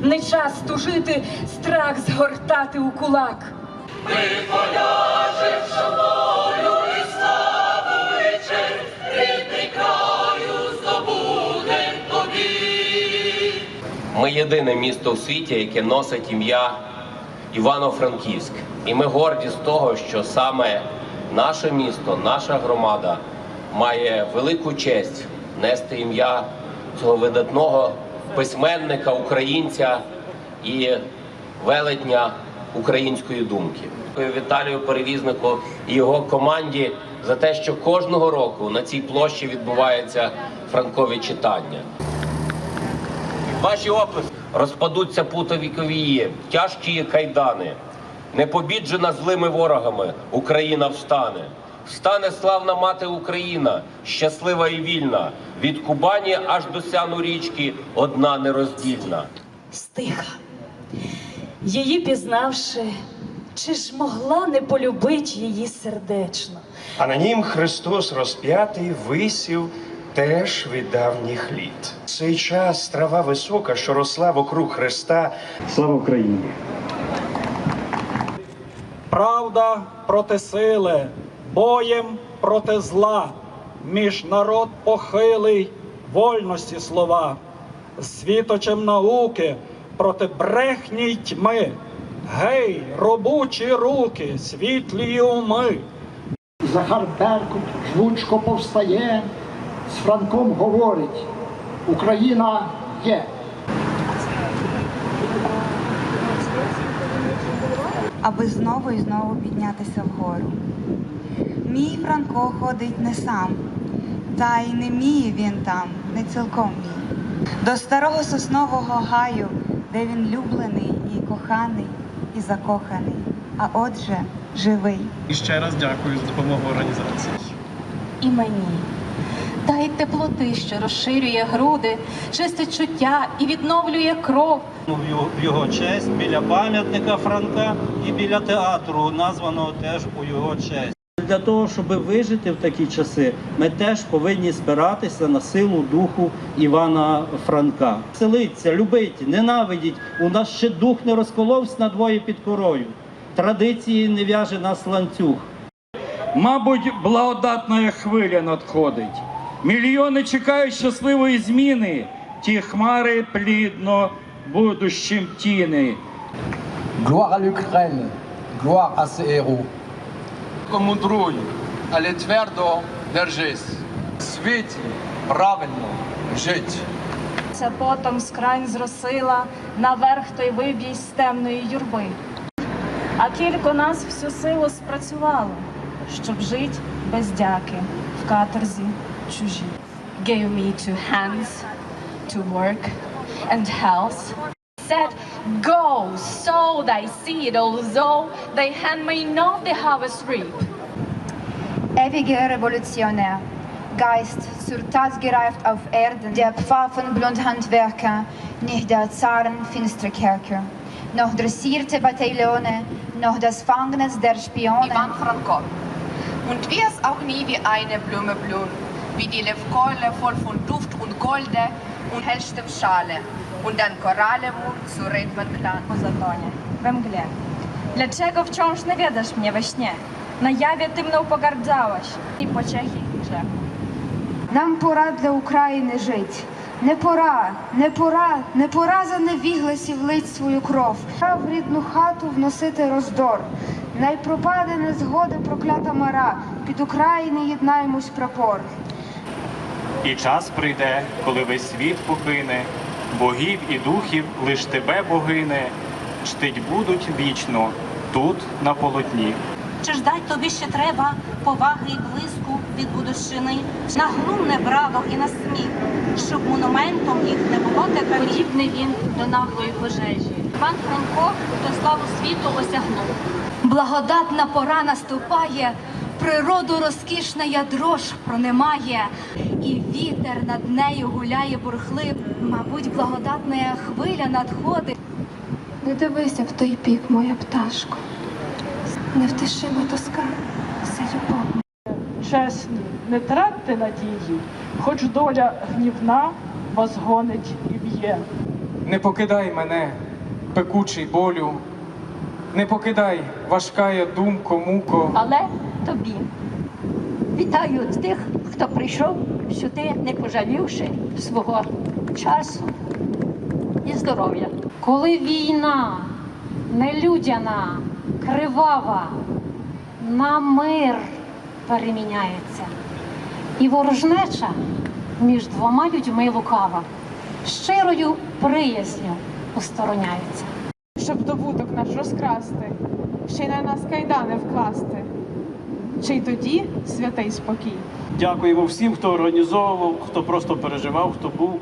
Не час тужити, страх згортати у кулак. Ми єдине місто в світі, яке носить ім'я Івано-Франківськ. І ми горді з того, що саме наше місто, наша громада має велику честь нести ім'я цього видатного письменника, українця і велетня української думки. Віталію Перевізнику і його команді за те, що кожного року на цій площі відбуваються франкові читання. Ваші описи розпадуться путові ковії, тяжкі кайдани. Непобіджена злими ворогами Україна встане. Встане славна мати Україна, щаслива і вільна. Від Кубані аж до сяну річки одна нероздільна. Стиха. Її пізнавши, чи ж могла не полюбить її сердечно? А на нім Христос розп'ятий висів теж від давніх літ. В Цей час трава висока, що росла вокруг Христа, Слава Україні! Правда проти сили, боєм проти зла, між народ похилий, вольності слова, світочем науки проти брехні й тьми. Гей, робочі руки, світлі уми. Захар Беркут жвучко повстає, з Франком говорить: Україна є. аби знову і знову піднятися вгору. Мій Франко ходить не сам, та й не міє він там, не цілком мій. До старого соснового гаю, де він люблений і коханий, і закоханий, а отже, живий. І ще раз дякую за допомогу організації. і мені. Дай теплоти, що розширює груди, чистить чуття і відновлює кров. в його- в його честь біля пам'ятника Франка і біля театру, названого теж у його честь. Для того, щоб вижити в такі часи, ми теж повинні спиратися на силу духу Івана Франка. Селиться, любить, ненавидіть. У нас ще дух не розколовся на двоє під корою. Традиції не в'яже нас ланцюг. Мабуть, благодатна хвиля надходить. Мільйони чекають щасливої зміни. Ті хмари плідно будущим тіни. Gloire à l'Ukraine, gloire à ses héros. Комудруй, але твердо держись. В світі правильно жить. Це потом з крань зросила наверх той вибій з темної юрби. А кілько нас всю силу спрацювало, щоб жить без дяки в каторзі чужі. Gave me two hands to work and health. Said, go, sow thy seed, although thy hand may not the harvest reap. Ewiger Revolutionär, Geist zur Tat gereift auf Erden, der Pfaffenblondhandwerker, nicht der Zaren finstere Kerker, noch dressierte Bataillone, noch das Fangnetz der Spione. Ivan Franko. Und wie es auch nie wie eine Blume blühen, wie die Levkeule voll von Duft und Golde und hellstem Schale und dann Korallemund zu Redmanplan. Затоне, we mgle. Dlaczego wciąż nie wiedzasz mnie we śnie? Na jawie ty mną pogardzałaś i pociechy grzechu. Нам пора для України жить. Не пора, не пора, не пора за невігласів лить свою кров. Пора в рідну хату вносити роздор. Най пропаде незгода проклята мара, під України єднаймось прапор. І час прийде, коли весь світ покине, богів і духів лиш тебе, богине, чтить будуть вічно тут на полотні. Чи ж дай тобі ще треба поваги і блиску від будущини, на глумне браво і на сміх, щоб монументом їх не було тепер. Подібний він до наглої пожежі. Іван Франко до славу світу осягнув. Благодатна пора наступає, природу розкішна ядрош пронемає, і вітер над нею гуляє бурхлив. Мабуть, благодатна хвиля надходить. Не дивися в той бік, моя пташко. Невтишима тоска, все любов. Чесні, не тратьте надії, хоч доля гнівна вас гонить і б'є. Не покидай мене, пекучий болю, не покидай важкая думко, муко. Але тобі вітаю тих, хто прийшов сюди, не пожалівши свого часу і здоров'я. Коли війна нелюдяна, кривава, на мир переміняється, і ворожнеча між двома людьми лукава, щирою приязню устороняється. щоб добуток наш розкрасти, ще й на нас кайдани вкласти. Чи й тоді святий спокій? Дякуємо всім, хто організовував, хто просто переживав, хто був.